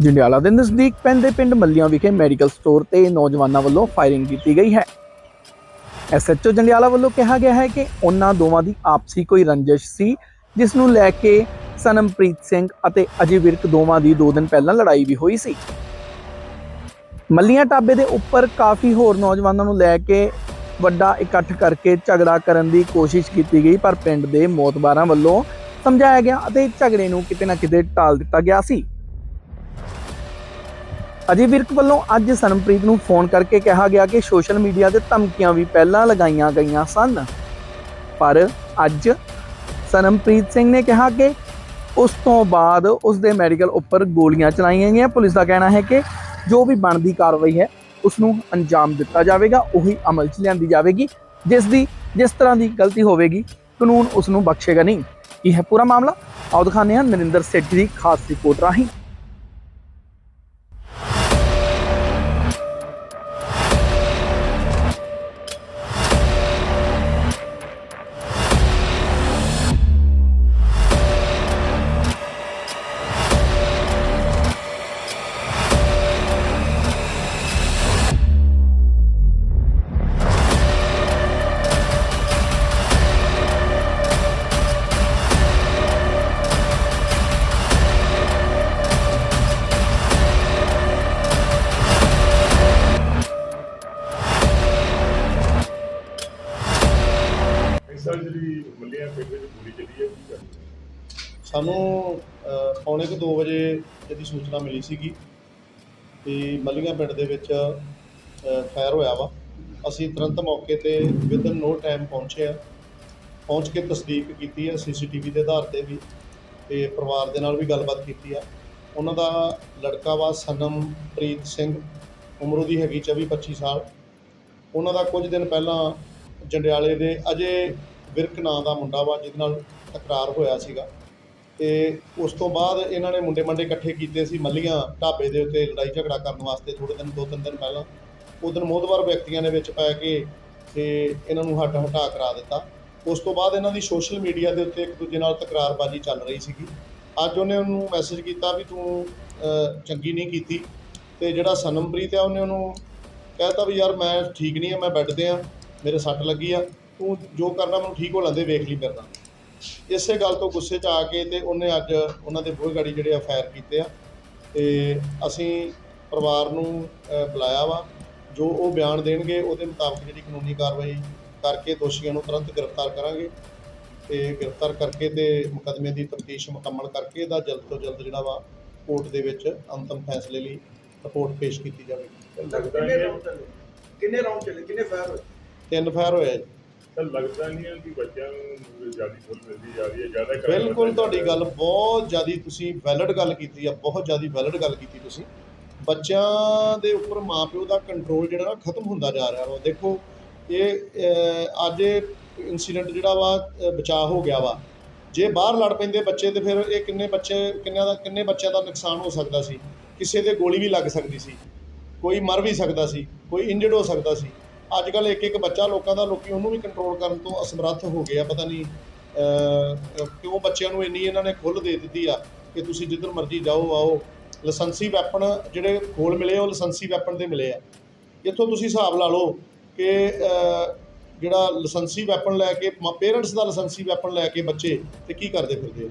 ਜੰਡਿਆਲਾ ਦੇ ਨਜ਼ਦੀਕ ਪੈਂਦੇ ਪਿੰਡ ਮੱਲੀਆਂ ਵਿਖੇ ਮੈਡੀਕਲ ਸਟੋਰ ਤੇ ਨੌਜਵਾਨਾਂ ਵੱਲੋਂ ਫਾਇਰਿੰਗ ਕੀਤੀ ਗਈ ਹੈ। ਐਸਐਚਓ ਜੰਡਿਆਲਾ ਵੱਲੋਂ ਕਿਹਾ ਗਿਆ ਹੈ ਕਿ ਉਹਨਾਂ ਦੋਵਾਂ ਦੀ ਆਪਸੀ ਕੋਈ ਰੰਜਿਸ਼ ਸੀ, ਜਿਸ ਨੂੰ ਲੈ ਕੇ ਸਨਮਪ੍ਰੀਤ ਸਿੰਘ ਅਤੇ ਅਜੇ ਵਿਰਕ ਦੋਵਾਂ ਦੀ 2 ਦਿਨ ਪਹਿਲਾਂ ਲੜਾਈ ਵੀ ਹੋਈ ਸੀ। ਮੱਲੀਆਂ ਟਾਬੇ ਦੇ ਉੱਪਰ ਕਾਫੀ ਹੋਰ ਨੌਜਵਾਨਾਂ ਨੂੰ ਲੈ ਕੇ ਵੱਡਾ ਇਕੱਠ ਕਰਕੇ ਝਗੜਾ ਕਰਨ ਦੀ ਕੋਸ਼ਿਸ਼ ਕੀਤੀ ਗਈ, ਪਰ ਪਿੰਡ ਦੇ ਮੋਤਬਾਰਾਂ ਵੱਲੋਂ ਸਮਝਾਇਆ ਗਿਆ ਅਤੇ ਝਗੜੇ ਨੂੰ ਕਿਤੇ ਨਾ ਕਿਤੇ ਟਾਲ ਦਿੱਤਾ ਗਿਆ ਸੀ। ਅਜੇ ਵਿਰਕ ਵੱਲੋਂ ਅੱਜ ਸਨਮਪ੍ਰੀਤ ਨੂੰ ਫੋਨ ਕਰਕੇ ਕਿਹਾ ਗਿਆ ਕਿ ਸੋਸ਼ਲ ਮੀਡੀਆ ਤੇ ਧਮਕੀਆਂ ਵੀ ਪਹਿਲਾਂ ਲਗਾਈਆਂ ਗਈਆਂ ਸਨ। ਪਰ ਅੱਜ ਸਨਮਪ੍ਰੀਤ ਸਿੰਘ ਨੇ ਕਿਹਾ ਕਿ ਉਸ ਤੋਂ ਬਾਅਦ ਉਸ ਦੇ ਮੈਡੀਕਲ ਉੱਪਰ ਗੋਲੀਆਂ ਚਲਾਈਆਂ ਗਈਆਂ। ਪੁਲਿਸ ਦਾ ਕਹਿਣਾ ਹੈ ਕਿ ਜੋ ਵੀ ਬਣਦੀ ਕਾਰਵਾਈ ਹੈ ਉਸ ਨੂੰ ਅੰਜਾਮ ਦਿੱਤਾ ਜਾਵੇਗਾ, ਉਹੀ ਅਮਲ 'ਚ ਲਿਆਂਦੀ ਜਾਵੇਗੀ। ਜਿਸ ਦੀ, ਜਿਸ ਤਰ੍ਹਾਂ ਦੀ ਗਲਤੀ ਹੋਵੇਗੀ, ਕਾਨੂੰਨ ਉਸ ਨੂੰ ਬਖਸ਼ੇਗਾ ਨਹੀਂ। ਇਹ ਹੈ ਪੂਰਾ ਮਾਮਲਾ। ਆਓ ਦਿਖਾਉਂਦੇ ਹਾਂ ਨਰਿੰਦਰ ਸੇਠੀ ਦੀ ਖਾਸ ਰਿਪੋਰਟ ਰਾਹੀਂ। ਸਾਨੂੰ ਪੌਣੇ ਕੁ 2 ਵਜੇ ਇਹਦੀ ਸੂਚਨਾ ਮਿਲੀ ਸੀਗੀ ਕਿ ਮੱਲੀਆਂ ਪਿੰਡ ਦੇ ਵਿੱਚ ਫਾਇਰ ਹੋਇਆ ਵਾ। ਅਸੀਂ ਤੁਰੰਤ ਮੌਕੇ ਤੇ ਵਿਦਨ ਨੋ ਟਾਈਮ ਪਹੁੰਚੇ ਆ। ਪਹੁੰਚ ਕੇ ਤਸਦੀਕ ਕੀਤੀ ਹੈ ਸੀਸੀਟੀਵੀ ਦੇ ਆਧਾਰ ਤੇ ਵੀ ਤੇ ਪਰਿਵਾਰ ਦੇ ਨਾਲ ਵੀ ਗੱਲਬਾਤ ਕੀਤੀ ਆ। ਉਹਨਾਂ ਦਾ ਲੜਕਾ ਵਾ ਸਨਮਪ੍ਰੀਤ ਸਿੰਘ, ਉਮਰ ਉਹਦੀ ਹੈਗੀ 24 25 ਸਾਲ। ਉਹਨਾਂ ਦਾ ਕੁਝ ਦਿਨ ਪਹਿਲਾਂ ਜੰਡਿਆਲੇ ਦੇ ਅਜੇ ਵਿਰਕ ਨਾਂ ਦਾ ਮੁੰਡਾ ਵਾ, ਜਿਹਦੇ ਨਾਲ ਤਕਰਾਰ ਹੋਇਆ ਸੀਗਾ। ਤੇ ਉਸ ਤੋਂ ਬਾਅਦ ਇਹਨਾਂ ਨੇ ਮੁੰਡੇ ਮੰਡੇ ਇਕੱਠੇ ਕੀਤੇ ਸੀ ਮੱਲੀਆਂ ਢਾਬੇ ਦੇ ਉੱਤੇ ਲੜਾਈ ਝਗੜਾ ਕਰਨ ਵਾਸਤੇ ਥੋੜੇ ਦਿਨ, ਦੋ ਤਿੰਨ ਦਿਨ ਪਹਿਲਾਂ। ਉਹ ਦਿਨ ਮੋਹਦਵਾਰ ਵਿਅਕਤੀਆਂ ਨੇ ਵਿੱਚ ਪੈ ਕੇ ਤੇ ਇਹਨਾਂ ਨੂੰ ਹੱਟ ਹਟਾ ਕਰਾ ਦਿੱਤਾ। ਉਸ ਤੋਂ ਬਾਅਦ ਇਹਨਾਂ ਦੀ ਸੋਸ਼ਲ ਮੀਡੀਆ ਦੇ ਉੱਤੇ ਇੱਕ ਦੂਜੇ ਨਾਲ ਤਕਰਾਰਬਾਜ਼ੀ ਚੱਲ ਰਹੀ ਸੀਗੀ। ਅੱਜ ਉਹਨੇ ਉਹਨੂੰ ਮੈਸੇਜ ਕੀਤਾ ਵੀ ਤੂੰ ਚੰਗੀ ਨਹੀਂ ਕੀਤੀ ਤੇ ਜਿਹੜਾ ਸਨਮਪ੍ਰੀਤ ਆ ਉਹਨੇ ਉਹਨੂੰ ਕਹਿਤਾ ਵੀ ਯਾਰ ਮੈਂ ਠੀਕ ਨਹੀਂ ਆ, ਮੈਂ ਬੈੱਡ ਤੇ ਆ, ਮੇਰੇ ਸੱਟ ਲੱਗੀ ਆ, ਤੂੰ ਜੋ ਕਰਨਾ ਮੈਨੂੰ ਠੀਕ ਹੋ ਲੈਂਦੇ, ਵੇਖ ਲਈ ਮੇਰੇ ਇਸੇ ਗੱਲ ਤੋਂ ਗੁੱਸੇ 'ਚ ਆ ਕੇ ਤੇ ਉਹਨੇ ਅੱਜ ਉਹਨਾਂ ਦੇ ਬੂਹੇ ਗਾੜੀ ਜਿਹੜੇ ਆ ਫਾਇਰ ਕੀਤੇ ਆ। ਤੇ ਅਸੀਂ ਪਰਿਵਾਰ ਨੂੰ ਬੁਲਾਇਆ ਵਾ। ਜੋ ਉਹ ਬਿਆਨ ਦੇਣਗੇ ਉਹਦੇ ਮੁਤਾਬਕ ਜਿਹੜੀ ਕਾਨੂੰਨੀ ਕਾਰਵਾਈ ਕਰਕੇ ਦੋਸ਼ੀਆਂ ਨੂੰ ਤੁਰੰਤ ਗ੍ਰਿਫਤਾਰ ਕਰਾਂਗੇ। ਤੇ ਗ੍ਰਿਫਤਾਰ ਕਰਕੇ ਤੇ ਮੁਕੱਦਮੇ ਦੀ ਤਫਤੀਸ਼ ਮੁਕੰਮਲ ਕਰਕੇ ਇਹਦਾ ਜਲਦ ਤੋਂ ਜਲਦ ਜਿਹੜਾ ਵਾ ਕੋਰਟ ਦੇ ਵਿੱਚ ਅੰਤਮ ਫੈਸਲੇ ਲਈ ਰਿਪੋਰਟ ਪੇਸ਼ ਕੀਤੀ ਜਾਵੇਗੀ। ਕਿੰਨੇ ਰਾਉਂਡ ਚੱਲੇ? ਕਿੰਨੇ ਫਾਇਰ ਹੋਏ? ਤਿੰਨ ਫਾਇਰ ਹੋਏ ਜੀ। ਤਾਂ ਲੱਗਦਾ ਨਹੀਂ ਹੈ ਕਿ ਬੱਚਿਆਂ ਨੂੰ ਜ਼ਿਆਦਾ ਖੁੱਲ ਮਿਲਦੀ ਜਾ ਰਹੀ ਹੈ ਜ਼ਿਆਦਾ crime ਬਿਲਕੁਲ ਤੁਹਾਡੀ ਗੱਲ ਬਹੁਤ ਜ਼ਿਆਦੀ ਤੁਸੀਂ ਵੈਲਿਡ ਗੱਲ ਕੀਤੀ ਆ ਬਹੁਤ ਜ਼ਿਆਦੀ ਵੈਲਿਡ ਗੱਲ ਕੀਤੀ ਤੁਸੀਂ। ਬੱਚਿਆਂ ਦੇ ਉੱਪਰ ਮਾਪਿਓ ਦਾ ਕੰਟਰੋਲ ਜਿਹੜਾ ਨਾ ਖਤਮ ਹੁੰਦਾ ਜਾ ਰਿਹਾ ਵਾ। ਦੇਖੋ ਇਹ ਅੱਜ ਇਨਸੀਡੈਂਟ ਜਿਹੜਾ ਵਾ ਬਚਾਅ ਹੋ ਗਿਆ ਵਾ। ਜੇ ਬਾਹਰ ਲੜ ਪੈਂਦੇ ਬੱਚੇ ਤੇ ਫਿਰ ਇਹ ਕਿੰਨੇ ਬੱਚੇ ਕਿੰਨਿਆਂ ਦਾ ਕਿੰਨੇ ਬੱਚਿਆਂ ਦਾ ਨੁਕਸਾਨ ਹੋ ਸਕਦਾ ਸੀ? ਕਿਸੇ ਦੇ ਗੋਲੀ ਵੀ ਲੱਗ ਸਕਦੀ ਸੀ। ਕੋਈ ਮਰ ਵੀ ਸਕਦਾ ਸੀ ਕੋਈ ਇੰਜਰਡ ਹੋ ਸਕਦਾ ਸੀ। ਅੱਜ ਕੱਲ ਇੱਕ ਇੱਕ ਬੱਚਾ ਲੋਕਾਂ ਦਾ ਲੋਕੀ ਉਹਨੂੰ ਵੀ ਕੰਟਰੋਲ ਕਰਨ ਤੋਂ ਅਸਮਰੱਥ ਹੋ ਗਏ ਆ ਪਤਾ ਨਹੀਂ ਅਹ, ਕਿਉਂ ਬੱਚਿਆਂ ਨੂੰ ਇੰਨੀ ਇਹਨਾਂ ਨੇ ਖੁੱਲ੍ਹ ਦੇ ਦਿੱਤੀ ਆ ਕਿ ਤੁਸੀਂ ਜਿੱਧਰ ਮਰਜ਼ੀ ਜਾਓ ਆਓ। ਲਾਇਸੈਂਸੀ ਵੈਪਨ ਜਿਹੜੇ ਕੋਲ ਮਿਲੇ ਉਹ ਲਾਇਸੈਂਸੀ ਵੈਪਨ ਦੇ ਮਿਲੇ ਆ। ਇੱਥੋਂ ਤੁਸੀਂ ਹਿਸਾਬ ਲਾ ਲਓ ਕਿ ਜਿਹੜਾ ਲਾਇਸੈਂਸੀ ਵੈਪਨ ਲੈ ਕੇ ਪੇਰੈਂਟਸ ਦਾ ਲਾਇਸੈਂਸੀ ਵੈਪਨ ਲੈ ਕੇ ਬੱਚੇ ਤੇ ਕੀ ਕਰਦੇ ਫਿਰਦੇ ਆ?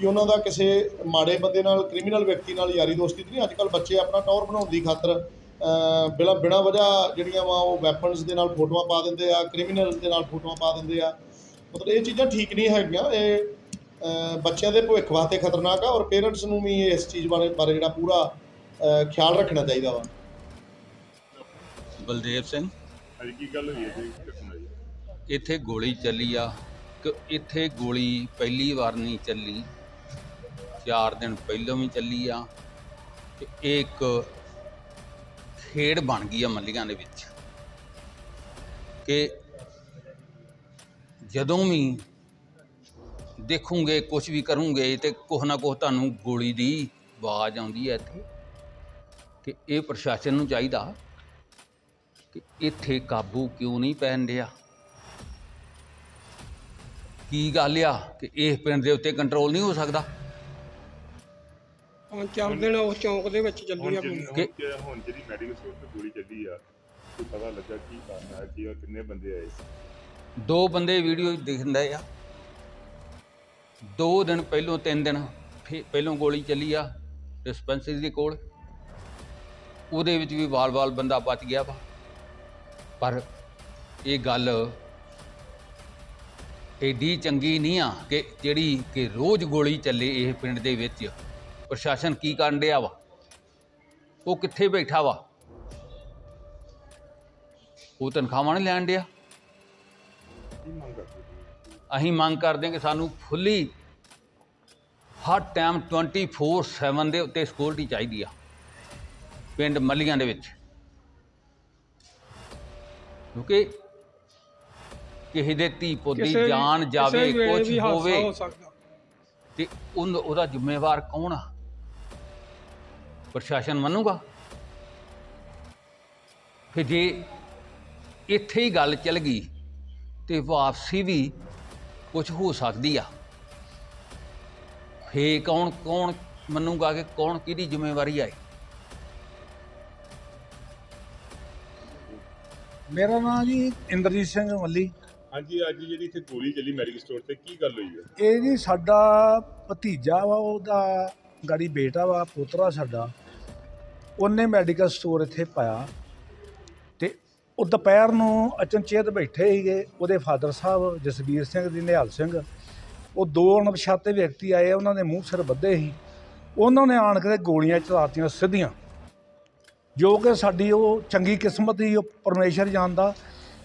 ਕਿ ਉਹਨਾਂ ਦਾ ਕਿਸੇ ਮਾੜੇ ਬੰਦੇ ਨਾਲ ਕ੍ਰਿਮੀਨਲ ਵਿਅਕਤੀ ਨਾਲ ਯਾਰੀ ਦੋਸਤੀ ਨਹੀਂ। ਅੱਜ ਕੱਲ ਬੱਚੇ ਆਪਣਾ ਟੌਰ ਬਣਾਉਣ ਦੀ ਖਾਤਰ ਬਿਨਾਂ ਬਿਨਾਂ ਵਜ੍ਹਾ ਜਿਹੜੀਆਂ ਵਾ ਉਹ ਵੈਪਨਸ ਦੇ ਨਾਲ ਫੋਟੋਆਂ ਪਾ ਦਿੰਦੇ ਆ ਕ੍ਰਿਮੀਨਲਸ ਦੇ ਨਾਲ ਫੋਟੋਆਂ ਪਾ ਦਿੰਦੇ ਆ। ਮਤਲਬ ਇਹ ਚੀਜ਼ਾਂ ਠੀਕ ਨਹੀਂ ਹੈਗੀਆਂ। ਇਹ ਬੱਚਿਆਂ ਦੇ ਭਵਿੱਖ ਵਾਸਤੇ ਖਤਰਨਾਕ ਆ ਔਰ ਪੇਰੈਂਟਸ ਨੂੰ ਵੀ ਇਸ ਚੀਜ਼ ਬਾਰੇ ਬਾਰੇ ਜਿਹੜਾ ਪੂਰਾ ਖਿਆਲ ਰੱਖਣਾ ਚਾਹੀਦਾ ਵਾ। ਬਲਦੇਵ ਸਿੰਘ। ਹਾਂਜੀ ਕੀ ਗੱਲ ਹੋਈ ਹੈ ਜੀ? ਇੱਥੇ ਗੋਲੀ ਚੱਲੀ ਆ। ਕਿ ਇੱਥੇ ਗੋਲੀ ਪਹਿਲੀ ਵਾਰ ਨਹੀਂ ਚੱਲੀ। ਚਾਰ ਦਿਨ ਪਹਿਲਾਂ ਵੀ ਚੱਲੀ ਆ ਤੇ ਇਹ ਇੱਕ ਖੇਡ ਬਣ ਗਈ ਆ ਮੱਲੀਆਂ ਦੇ ਵਿੱਚ। ਕਿ ਜਦੋਂ ਵੀ ਦੇਖੂਗੇ ਕੁਝ ਵੀ ਕਰੋਗੇ ਤੇ ਕੁਛ ਨਾ ਕੁਛ ਤੁਹਾਨੂੰ ਗੋਲੀ ਦੀ ਆਵਾਜ਼ ਆਉਂਦੀ ਹੈ ਇੱਥੇ ਕਿ ਇਹ ਪ੍ਰਸ਼ਾਸਨ ਨੂੰ ਚਾਹੀਦਾ ਕਿ ਇੱਥੇ ਕਾਬੂ ਕਿਉਂ ਨਹੀਂ ਪੈਣ ਡਿਆ। ਕੀ ਗੱਲ ਆ ਕਿ ਇਸ ਪਿੰਡ ਦੇ ਉੱਤੇ ਕੰਟਰੋਲ ਨਹੀਂ ਹੋ ਸਕਦਾ? ਪੰਜ ਚਾਰ ਦਿਨ ਉਸ ਚੌਂਕ ਦੇ ਵਿੱਚ ਚੱਲੀ ਹੁਣ ਆ ਜਿਹੜੀ ਗੋਲੀ। ਹੁਣ ਕਿ- ਹੁਣ ਜਿਹੜੀ ਮੈਡੀਕਲ ਸਟੋਰ ਤੇ ਗੋਲੀ ਚੱਲੀ ਆ ਕੋਈ ਪਤਾ ਲੱਗਾ ਕੀ ਕਾਰਨ ਹੈ ਕੀ ਔਰ ਕਿੰਨੇ ਬੰਦੇ ਆਏ ਸੀ? ਦੋ ਬੰਦੇ ਵੀਡੀਓ ਦਿਖਦੇ ਆ। ਦੋ ਦਿਨ ਪਹਿਲੋਂ ਤਿੰਨ ਦਿਨ ਫੇ- ਪਹਿਲੋਂ ਗੋਲੀ ਚੱਲੀ ਆ ਡਿਸਪੈਂਸਰੀ ਦੇ ਕੋਲ। ਉਹਦੇ ਵਿੱਚ ਵੀ ਵਾਲ-ਵਾਲ ਬੰਦਾ ਬਚ ਗਿਆ ਵਾ। ਪਰ ਇਹ ਗੱਲ ਏਡੀ ਚੰਗੀ ਨਹੀਂ ਆ ਕਿ ਜਿਹੜੀ ਕਿ ਰੋਜ਼ ਗੋਲੀ ਚੱਲੇ ਇਹ ਪਿੰਡ ਦੇ ਵਿੱਚ। ਪ੍ਰਸ਼ਾਸਨ ਕੀ ਕਰਨ ਡਿਆ ਵਾ? ਉਹ ਕਿੱਥੇ ਬੈਠਾ ਵਾ? ਉਹ ਤਨਖਾਹਾਂ ਨਹੀਂ ਲੈਣ ਡਿਆ? ਅਸੀਂ ਮੰਗ ਕਰਦੇ ਹਾਂ ਕਿ ਸਾਨੂੰ ਫੁੱਲੀ ਹਰ ਟਾਈਮ 24/7 ਦੇ ਉੱਤੇ ਸਿਕਿਉਰਿਟੀ ਚਾਹੀਦੀ ਆ ਪਿੰਡ ਮੱਲੀਆਂ ਦੇ ਵਿੱਚ। ਕਿਉਂਕਿ ਕਿਸੇ ਦੇ ਧੀ ਪੁੱਤ ਜਾਨ ਜਾਵੇ ਕੁਝ ਹੋਵੇ ਤੇ ਉਹਦਾ ਜ਼ਿੰਮੇਵਾਰ ਕੌਣ ਆ? ਪ੍ਰਸ਼ਾਸਨ ਮੰਨੂਗਾ? ਫਿਰ ਜੇ ਇੱਥੇ ਹੀ ਗੱਲ ਚੱਲ ਗਈ ਤੇ ਵਾਪਸੀ ਵੀ ਕੁਝ ਹੋ ਸਕਦੀ ਆ। ਫੇ ਕੌਣ ਕੌਣ ਮੰਨੂਗਾ ਕਿ ਕੌਣ ਕਿਹਦੀ ਜ਼ਿੰਮੇਵਾਰੀ ਹੈ ਮੇਰਾ ਨਾਮ ਜੀ ਇੰਦਰਜੀਤ ਸਿੰਘ ਮੱਲੀ। ਹਾਂਜੀ ਅੱਜ ਜਿਹੜੀ ਇੱਥੇ ਗੋਲੀ ਚੱਲੀ ਮੈਡੀਕਲ ਸਟੋਰ ਤੇ ਕੀ ਗੱਲ ਹੋਈ ਹੈ ਇਹ ਜੀ ਸਾਡਾ ਭਤੀਜਾ ਵਾ ਉਹਦਾ ਗਾੜੀ ਬੇਟਾ ਵਾ, ਪੋਤਰਾ ਸਾਡਾ, ਉਹਨੇ ਮੈਡੀਕਲ ਸਟੋਰ ਇੱਥੇ ਪਾਇਆ ਤੇ ਉਹ ਦੁਪਹਿਰ ਨੂੰ ਅਚਨਚੇਤ ਬੈਠੇ ਸੀਗੇ, ਉਹਦੇ ਫਾਦਰ ਸਾਹਿਬ ਜਸਵੀਰ ਸਿੰਘ ਦੀ ਨਿਹਾਲ ਸਿੰਘ। ਉਹ ਦੋ ਅਣਪਛਾਤੇ ਵਿਅਕਤੀ ਆਏ, ਉਹਨਾਂ ਦੇ ਮੂੰਹ ਸਿਰ ਬੱਧੇ ਸੀ। ਉਹਨਾਂ ਨੇ ਆਣ ਕੇ ਗੋਲੀਆਂ ਚਲਾਤੀਆਂ ਸਿੱਧੀਆਂ। ਜੋ ਕਿ ਸਾਡੀ ਉਹ ਚੰਗੀ ਕਿਸਮਤ ਸੀ, ਉਹ ਪਰਮੇਸ਼ਰ ਜਾਣਦਾ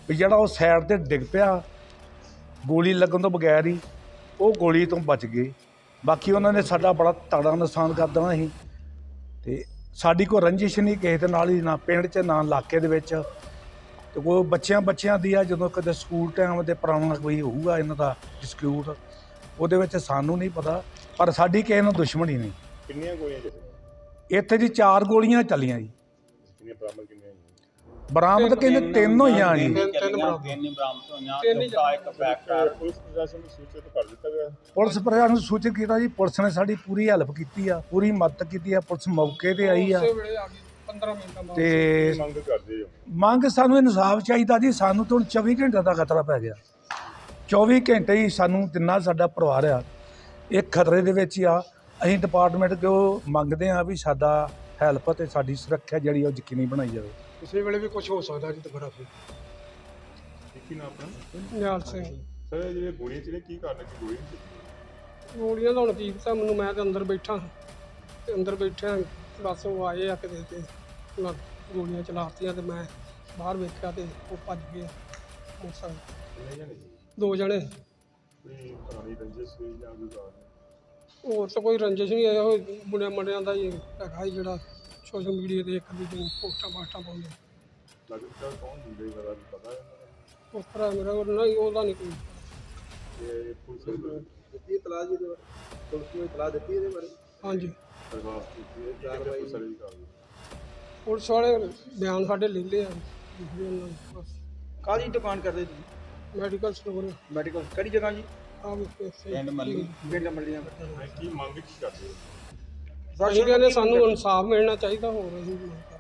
ਵੀ ਜਿਹੜਾ ਉਹ ਸਾਈਡ ਤੇ ਡਿੱਗ ਪਿਆ, ਗੋਲੀ ਲੱਗਣ ਤੋਂ ਬਗੈਰ ਹੀ ਉਹ ਗੋਲੀ ਤੋਂ ਬਚ ਗਏ। ਬਾਕੀ ਉਹਨਾਂ ਨੇ ਸਾਡਾ ਬੜਾ ਤਗੜਾ ਨੁਕਸਾਨ ਕਰ ਦੇਣਾ ਸੀ। ਤੇ ਸਾਡੀ ਕੋਈ ਰੰਜਿਸ਼ ਨਹੀਂ ਕਿਸੇ ਦੇ ਨਾਲ ਹੀ ਨਾ ਪਿੰਡ 'ਚ ਨਾ ਇਲਾਕੇ ਦੇ ਵਿੱਚ। ਤੇ ਕੋਈ ਬੱਚਿਆਂ ਬੱਚਿਆਂ ਦੀ ਆ ਜਦੋਂ ਕਦੇ ਸਕੂਲ ਟਾਈਮ ਦੇ ਪੁਰਾਣਾ ਕੋਈ ਹੋਊਗਾ ਇਹਨਾਂ ਦਾ ਡਿਸਕਿਊਟ ਉਹਦੇ ਵਿੱਚ ਸਾਨੂੰ ਨਹੀਂ ਪਤਾ ਪਰ ਸਾਡੀ ਕਿਸੇ ਨਾਲ ਦੁਸ਼ਮਣੀ ਨਹੀਂ। ਕਿੰਨੀਆਂ ਗੋਲੀਆਂ ਚੱਲੀਆਂ? ਇੱਥੇ ਜੀ ਚਾਰ ਗੋਲੀਆਂ ਚੱਲੀਆਂ ਜੀ। ਕਿੰਨੀਆਂ ਬਰਾਮਦ ਕਿੰਨੀਆਂ? ਬਰਾਮਦ ਕਹਿੰਦੇ ਤਿੰਨ ਹੋਈਆਂ ਜੀ। ਤਿੰਨ- ਤਿੰਨ ਬਰਾਮਦ। ਤਿੰਨ ਬਰਾਮਦ ਹੋਈਆਂ। ਤਿੰਨ ਹੀ ਚੌਥਾ ਇੱਕ ਬੈਕ ਪੁਲਿਸ ਪ੍ਰਸ਼ਾਸਨ ਨੂੰ ਸੂਚਿਤ ਕਰ ਦਿੱਤਾ ਗਿਆ। ਪੁਲਿਸ ਪ੍ਰਸ਼ਾਸਨ ਨੂੰ ਸੂਚਿਤ ਕੀਤਾ ਜੀ ਪੁਲਿਸ ਨੇ ਸਾਡੀ ਪੂਰੀ ਹੈਲਪ ਕੀਤੀ ਆ ਪੂਰੀ ਮਦਦ ਕੀਤੀ ਆ ਪੁਲਿਸ ਮੌਕੇ ਤੇ ਆਈ ਆ। ਉਸੇ ਵੇਲੇ ਆ ਗਈ 15 ਮਿੰਟਾਂ ਬਾਅਦ ਤੇ ਮੰਗ ਕਰਦੇ ਹੋ? ਮੰਗ ਸਾਨੂੰ ਇਨਸਾਫ ਚਾਹੀਦਾ ਜੀ ਸਾਨੂੰ ਤਾਂ ਹੁਣ 24 ਘੰਟੇ ਦਾ ਖਤਰਾ ਪੈ ਗਿਆ। 24 ਘੰਟੇ ਹੀ ਸਾਨੂੰ ਜਿੰਨਾ ਸਾਡਾ ਪਰਿਵਾਰ ਆ ਇਹ ਖਤਰੇ ਦੇ ਵਿੱਚ ਆ। ਅਸੀਂ ਡਿਪਾਰਟਮੈਂਟ ਕੋ ਮੰਗਦੇ ਆ ਵੀ ਸਾਡਾ ਹੈਲਪ ਤੇ ਸਾਡੀ ਸੁਰੱਖਿਆ ਜਿਹੜੀ ਆ ਉਹ ਯਕੀਨੀ ਬਣਾਈ ਜਾਵੇ। ਕਿਸੇ ਵੇਲੇ ਵੀ ਕੁਝ ਹੋ ਸਕਦਾ ਜੀ ਦੁਬਾਰਾ ਫਿਰ ਕੀ ਨਾਮ ਆਪਣਾ? ਨਿਹਾਲ ਸਿੰਘ। ਸਰ ਇਹ ਜਿਹੜੇ ਗੋਲੀਆਂ ਚੱਲੀਆਂ ਕੀ ਕਾਰਨ ਹੈ ਕਿ ਗੋਲੀ ਚੱਲੀ? ਗੋਲੀਆਂ ਦਾ ਹੁਣ ਕੀ ਪਤਾ ਮੈਨੂੰ ਮੈਂ ਤਾਂ ਅੰਦਰ ਬੈਠਾ ਤੇ ਅੰਦਰ ਬੈਠਿਆ ਬਸ ਉਹ ਆਏ ਆ ਕਿਤੇ ਤੇ ਉਹਨਾਂ ਗੋਲੀਆਂ ਚਲਾਤੀਆਂ ਤੇ ਮੈਂ ਬਾਹਰ ਵੇਖਿਆ ਤੇ ਉਹ ਭੱਜ ਗਏ ਮੋਟਰਸਾਈਕਲ? ਦੋ ਜਣੇ। ਕੋਈ ਪੁਰਾਣੀ ਰੰਜਿਸ਼ ਹੋਈ ਜਾਂ ਕੋਈ ਕਾਰਨ ਹੋਰ ਤਾਂ ਕੋਈ ਰੰਜਿਸ਼ ਨਹੀਂ ਆਇਆ ਉਹ ਮੁੰਡਿਆਂ ਮੰਡਿਆਂ ਦਾ ਹੀ ਹੈਗਾ ਸੀ ਜਿਹੜਾ ਸੋਸ਼ਲ ਮੀਡੀਆ ਤੇ ਇੱਕ ਦੂਜੇ ਨੂੰ ਪੋਸਟਾਂ ਪਾਸਟਾਂ ਪਾਉਂਦੇ ਲੱਗਦਾ ਕੌਣ ਹੁੰਦੇ ਦਾ ਪਤਾ ਹੈ? ਉਸ ਤਰ੍ਹਾਂ ਮੇਰਾ ਉਹ ਨਹੀਂ ਉਹਦਾ ਨਹੀਂ ਕੋਈ ਇਹ ਪੁਲਿਸ ਨੂੰ ਦਿੱਤੀ ਜੀ ਇਹਦੇ ਬਾਰੇ? ਪੁਲਿਸ ਨੂੰ ਇਤਲਾਹ ਦਿੱਤੀ ਇਹਦੇ ਬਾਰੇ? ਹਾਂਜੀ। ਦਰਖਾਸਤ ਕੀਤੀ ਹੈ ਕਿ ਕਿਹੜੇ ਪੁਲਿਸ ਵਾਲੇ ਦੀ? ਕਾਰਵਾਈ ਬਿਆਨ ਸਾਡੇ ਲੈਂਦੇ ਆ। ਲਿਖਦੇ ਉਹਨਾਂ ਨੂੰ ਬਸ। ਕਾਹਦੀ ਦੁਕਾਨ ਕਰਦੇ ਤੁਸੀਂ? Medical store. ਮੈਡੀਕਲ ਕਿਹੜੀ ਜਗ੍ਹਾ ਜੀ? ਆ ਵੀ ਪੈਸੇ ਪਿੰਡ ਮੱਲੀ। ਪਿੰਡ ਮੰਡੀਆਂ ਮੈਂ ਕੀ ਮੰਗ ਕੀ ਕਰਦੇ ਹੋ? ਅਸੀਂ ਨੇ ਸਾਨੂੰ ਇਨਸਾਫ ਮਿਲਣਾ ਚਾਹੀਦਾ ਹੋਰ ਅਸੀਂ ਨਹੀਂ